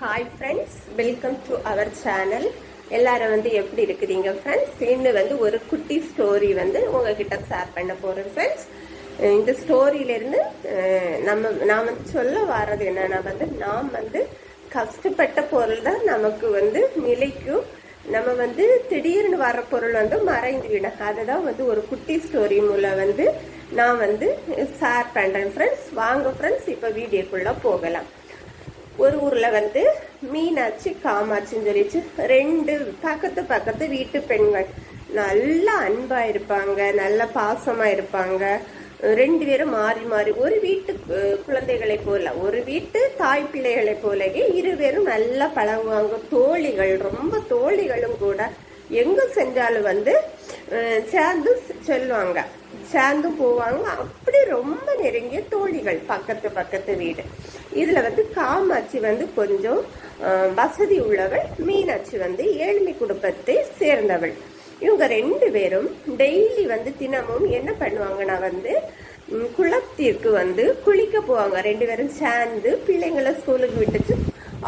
Hi friends welcome to our channel எல்லாரும் வந்து எப்படி இருக்குதுங்க ஃப்ரெண்ட்ஸ் இன்னும் வந்து ஒரு குட்டி ஸ்டோரி வந்து உங்ககிட்ட ஷேர் பண்ண போகிறேன் ஃப்ரெண்ட்ஸ் இந்த ஸ்டோரியிலேருந்து நம்ம நாம் வந்து சொல்ல வர்றது என்னென்னா வந்து நாம் வந்து கஷ்டப்பட்ட பொருள் தான் நமக்கு வந்து நிலைக்கும் நம்ம வந்து திடீர்னு வர பொருள் வந்து மறைந்து விடும். அதை தான் வந்து ஒரு குட்டி ஸ்டோரி மூலம் வந்து நான் வந்து ஷேர் பண்ணுறேன் ஃப்ரெண்ட்ஸ் வாங்க ஃப்ரெண்ட்ஸ் இப்போ வீடியோக்குள்ளே போகலாம். ஒரு ஊரில் வந்து மீனாச்சு காமாட்சின்னு சொல்லிச்சு ரெண்டு பக்கத்து பக்கத்து வீட்டு பெண்கள். நல்லா அன்பா இருப்பாங்க நல்ல பாசமா இருப்பாங்க. ரெண்டு பேரும் மாறி மாறி ஒரு வீட்டு குழந்தைகளை போல ஒரு வீட்டு தாய் பிள்ளைகளை போலவே இருவரும் நல்லா பழகுவாங்க. தோழிகள் ரொம்ப தோழிகளும் கூட எங்க செஞ்சாலும் வந்து சேர்ந்து செல்வாங்க. சேர்ந்து போவாங்க. அப்படி ரொம்ப நெருங்கிய தோழிகள் பக்கத்து பக்கத்து வீடு. இதில் வந்து காமாட்சி வந்து கொஞ்சம் வசதி உள்ளவள் மீனாட்சி வந்து ஏழ்மை குடும்பத்தை சேர்ந்தவள். இவங்க ரெண்டு பேரும் டெய்லி வந்து தினமும் என்ன பண்ணுவாங்கன்னா வந்து குளத்திற்கு வந்து குளிக்க போவாங்க. ரெண்டு பேரும் சேர்ந்து பிள்ளைங்களை ஸ்கூலுக்கு விட்டுச்சு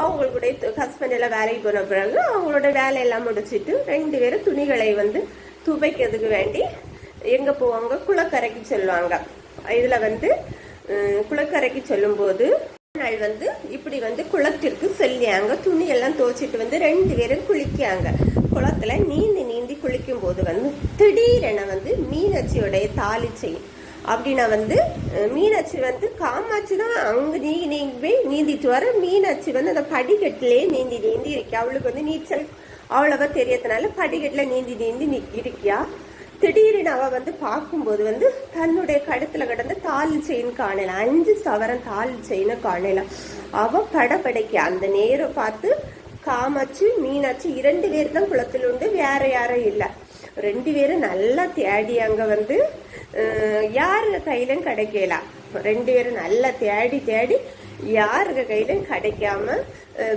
அவங்களுடைய ஹஸ்பண்ட் எல்லாம் வேலைக்கு போன பிறகு அவங்களோட வேலையெல்லாம் முடிச்சிட்டு ரெண்டு பேரும் துணிகளை வந்து துவைக்கிறதுக்கு வேண்டி எங்கே போவாங்க? குளக்கரைக்கு செல்வாங்க. இதில் வந்து குளக்கரைக்கு செல்லும்போது நாள் வந்து இப்படி வந்து குளத்திற்கு செல்லியாங்க. துணி எல்லாம் துவைச்சிட்டு வந்து ரெண்டு பேரும் குளிக்காங்க குளத்துல நீந்தி நீந்தி குளிக்கும் போது வந்து திடீரென வந்து மீனாட்சியோடைய தாலி செயின் அப்படின்னா வந்து மீனாட்சி வந்து காமாட்சி தான் அங்கே நீ நீங்க போய் நீந்திட்டு வர. மீனாட்சி வந்து அந்த படிக்கட்டிலே நீந்தி நீந்தி இருக்கா? அவளுக்கு வந்து நீச்சல் அவ்வளவா தெரியறதுனால படிக்கட்டுல நீந்தி நீந்தி நி- இருக்கியா? திடீரென அவ வந்து பார்க்கும்போது வந்து தன்னுடைய கழுத்தில் கிடந்த தாலி செயின் காணலாம் அஞ்சு சவரம் தாலி செயினை காணலாம் அவ படபடைக்க அந்த நேரம் பார்த்து காமாட்சி மீனாட்சி இரண்டு பேர் தான் குளத்தில் உண்டு வேற யாரும் இல்லை. ரெண்டு பேரும் நல்லா தேடி அங்க வந்து யார் யாரு கையிலும் கிடைக்கலாம் ரெண்டு பேரும் நல்லா தேடி தேடி யாருக்கு கையிலும் கிடைக்காம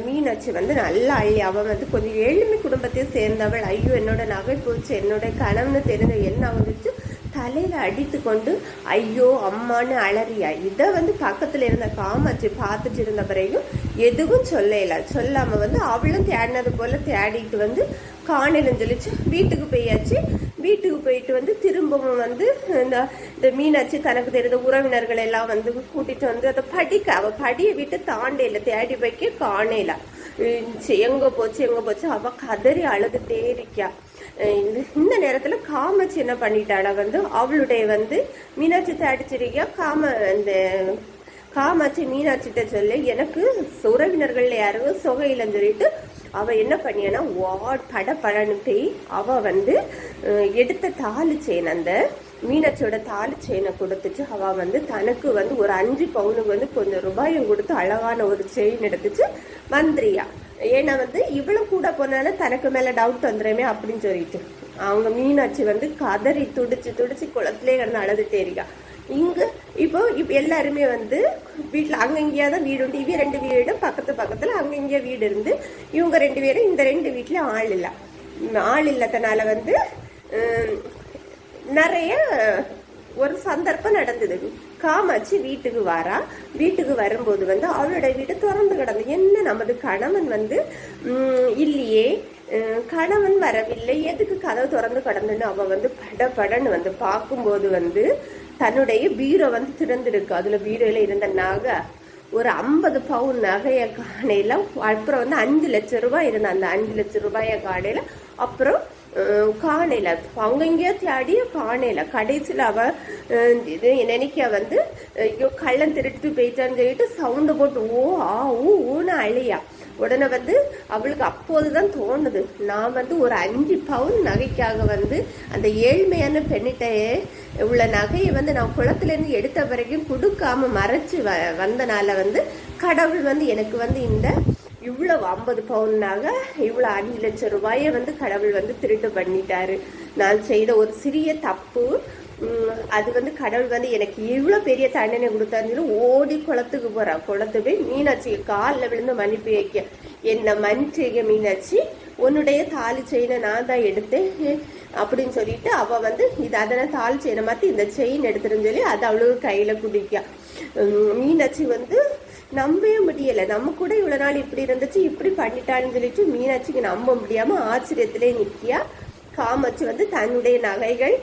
மீனாட்சி வந்து நல்லா அள்ளி. அவன் வந்து கொஞ்சம் ஏழ்மை குடும்பத்தையும் சேர்ந்தவள். ஐயோ என்னோட நகை போச்சு என்னோட கனவுன்னு தெரிஞ்ச என்ன வந்துச்சு தலையில் அடித்து கொண்டு ஐயோ அம்மான்னு அலறியா? இதை வந்து பக்கத்தில் இருந்த காமாட்சி பார்த்துட்டு இருந்த பிறகும் எதுவும் சொல்லல. சொல்லாமல் வந்து அவளும் தேடினது போல் தேடிட்டு வந்து காணலும் சொல்லிச்சு வீட்டுக்கு போயாச்சு. வீட்டுக்கு போயிட்டு வந்து திரும்பவும் வந்து இந்த இந்த மீனாட்சி தனக்கு தெரிந்த உறவினர்கள் எல்லாம் வந்து கூட்டிட்டு வந்து அதை படிக்க அவ படியை விட்டு தாண்டையில தேடி வைக்க காணையில. உம் எங்க போச்சு எங்க போச்சு? அவ கதறி அழுதுட்டே இருக்கா இந்த- இந்த நேரத்துல காமாட்சி என்ன பண்ணிட்டானா வந்து அவளுடைய வந்து மீனாட்சி அடிச்சிருக்கியா? காம இந்த காமாட்சி மீனாட்சிட்ட சொல்லி எனக்கு உறவினர்கள் யாரும் சொகை சொல்லிட்டு அவ என்ன பண்ணியனா வாட் பட படன்னு போய் அவ வந்து எடுத்த தாலு செயின் அந்த மீனாட்சியோட தாலு செயினை கொடுத்துட்டு அவ வந்து தனக்கு வந்து ஒரு அஞ்சு பவுனுக்கு வந்து கொஞ்சம் ரூபாயும் கொடுத்து அழகான ஒரு செயின் எடுத்துச்சு மந்திரியா. ஏன்னா வந்து இவ்வளவு கூட போனாலும் தனக்கு மேல டவுட் வந்துடுமே அப்படின்னு சொல்லிட்டு. அவங்க மீனாட்சி வந்து கதறி துடிச்சு துடிச்சு குளத்திலே கிடந்து அழுதுட்டே இருக்கா. இங்க இப்போ இப்ப எல்லாருமே வந்து வீட்டுல அங்க தான் வீடு உண்டு. இவங்க ரெண்டு வீடும் பக்கத்து பக்கத்துல அங்கங்கேயா வீடு இருந்து இவங்க ரெண்டு பேரும் இந்த ரெண்டு வீட்லயும் ஆள் இல்ல. ஆள் இல்லாதனால வந்து நிறைய ஒரு சந்தர்ப்பம் நடந்தது. காமாட்சி வீட்டுக்கு வாரா. வீட்டுக்கு வரும்போது வந்து அவளோட வீடு திறந்து கிடந்து. என்ன நமது கணவன் வந்து இல்லையே கணவன் வரவில்லை. எதுக்கு கதவு திறந்து கிடந்துன்னு அவ வந்து பட படன்னு வந்து பார்க்கும்போது வந்து தன்னுடைய பீரோ வந்து திறந்திருக்கு. அதுல பீரோல இருந்த நகை ஒரு ஐம்பது பவுன் நகையை காணையில அப்புறம் வந்து அஞ்சு லட்சம் ரூபாய் இருந்த அந்த அஞ்சு லட்சம் ரூபாய காணையில அப்புறம் அஹ், காணையில. அங்கங்கேயோ தேடிய காணையில. கடைசியில அவ இது நினைக்க வந்து ஐயோ கள்ளன் திருட்டு போயிட்டான்னு சொல்லிட்டு சவுண்டு போட்டு ஓ ஆ ஊ ஊன்னு அழியா உடனே வந்து அவளுக்கு அப்போதுதான் தோணுது. நான் வந்து ஒரு அஞ்சு பவுன் நகைக்காக வந்து அந்த ஏழ்மையான பெண்ணிட்டே உள்ள நகையை வந்து நான் குளத்துலேருந்து எடுத்த வரைக்கும் கொடுக்காம மறைச்சு வ வந்தனால வந்து கடவுள் வந்து எனக்கு வந்து இந்த இவ்வளவு ஐம்பது பவுன்னாக இவ்வளோ அஞ்சு லட்சம் ரூபாயை வந்து கடவுள் வந்து திருட்டு பண்ணிட்டாரு. நான் செய்த ஒரு சிறிய தப்பு அது வந்து கடவுள் வந்து எனக்கு இவ்வளோ பெரிய தண்டனை கொடுத்தாருன்னு ஓடி குளத்துக்கு போறா. குளத்து போய் மீனாட்சி காலில் விழுந்து மன்னிப்பு வைக்க என்னை மன்னிச்சிக்க மீனாட்சி உன்னுடைய தாலி செயினை நான் தான் எடுத்தேன். அப்படின்னு சொல்லிட்டு அவள் வந்து இது அதனை தாலி செயினை மாற்றி இந்த செயின் எடுத்துருன்னு சொல்லி அது அவளுக்கு கையில் குடிக்கா மீனாட்சி வந்து நம்பவே முடியல. நம்ம கூட இவ்வளவு நாள் இப்படி இருந்துச்சு இப்படி பண்ணிட்டான்னு சொல்லிட்டு மீனாட்சிக்கு நம்ப முடியாம ஆச்சரியத்திலே நிக்கியா காமாட்சி வந்து தன்னுடைய நகைகள்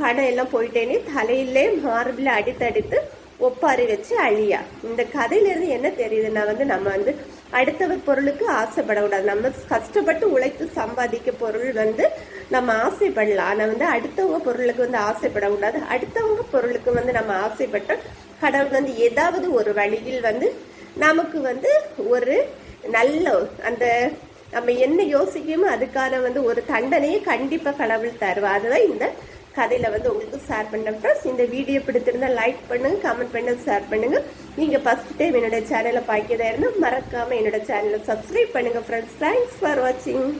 பணம் எல்லாம் போயிட்டேனே தலையிலே மார்பில் அடித்தடித்து ஒப்பாரி வச்சு அழியா. இந்த கதையிலேருந்து என்ன தெரியுதுன்னா வந்து நம்ம வந்து அடுத்தவர் பொருளுக்கு ஆசைப்படக்கூடாது. நம்ம கஷ்டப்பட்டு உழைத்து சம்பாதிக்க பொருள் வந்து நம்ம ஆசைப்படலாம். ஆனால் வந்து அடுத்தவங்க பொருளுக்கு வந்து ஆசைப்படக்கூடாது. அடுத்தவங்க பொருளுக்கு வந்து நம்ம ஆசைப்பட்ட கடவுள் வந்து ஏதாவது ஒரு வழியில் வந்து நமக்கு வந்து ஒரு நல்ல அந்த நம்ம என்ன யோசிக்கணுமோ அதுக்கான வந்து ஒரு தண்டனையை கண்டிப்பாக கடவுள் தருவா அதுதான் இந்த கதையில வந்து உங்களுக்கு ஷேர் பண்ணேன் ஃப்ரெண்ட்ஸ் இந்த வீடியோ பிடித்திருந்தா லைக் பண்ணுங்க கமெண்ட் பண்ணுங்க ஷேர் பண்ணுங்க. நீங்க ஃபர்ஸ்ட் டைம் என்னோட சேனலை பார்க்கறதா இருந்தால் மறக்காம என்னோட சேனலை சப்ஸ்கிரைப் பண்ணுங்க ஃப்ரெண்ட்ஸ் தேங்க்ஸ் ஃபார் வாட்சிங்